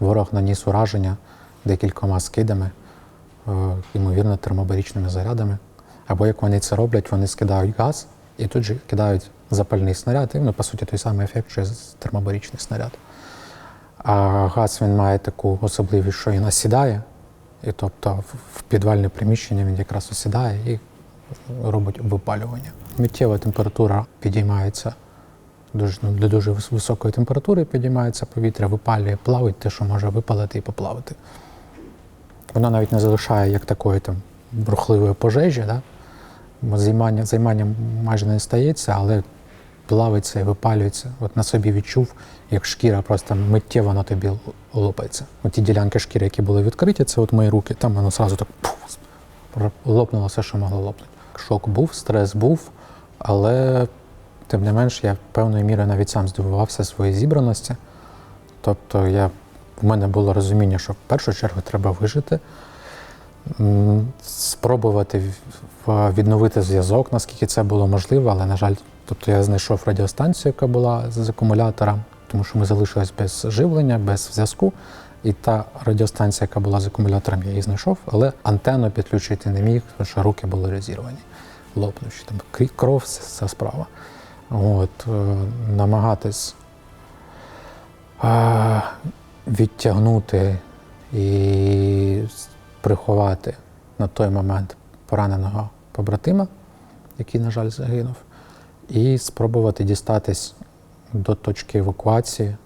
ворог наніс ураження декількома скидами, е, ймовірно, термобарічними зарядами. Або як вони це роблять, вони скидають газ і тут же кидають запальний снаряд, і ну, по суті той самий ефект, що термобарічний снаряд. А газ він має таку особливість, що він осідає, і тобто в підвальне приміщення він якраз осідає і робить випалювання. Миттєва температура підіймається дуже, ну, до дуже високої температури підіймається повітря, випалює, плавить те, що може випалити і поплавити. Воно навіть не залишає як такої там бурхливої пожежі. Да? Займання, займання майже не стається, але плавиться і випалюється. От на собі відчув, як шкіра просто миттєво на тобі лопається. От ті ділянки шкіри, які були відкриті, це от мої руки, там воно одразу так пуф, лопнуло все, що могло лопнути. Шок був, стрес був, але тим не менш я певною мірою навіть сам здивувався своїй зібраності. Тобто я, в мене було розуміння, що в першу чергу треба вижити, спробувати відновити зв'язок, наскільки це було можливо, але, на жаль, тобто я знайшов радіостанцію, яка була з акумулятора, тому що ми залишились без живлення, без зв'язку. І та радіостанція, яка була з акумулятором, я її знайшов, але антенну підключити не міг, тому що руки були розірвані, лопнучі. Там кров це справа. От, е, намагатись відтягнути і приховати на той момент пораненого побратима, який, на жаль, загинув, і спробувати дістатись до точки евакуації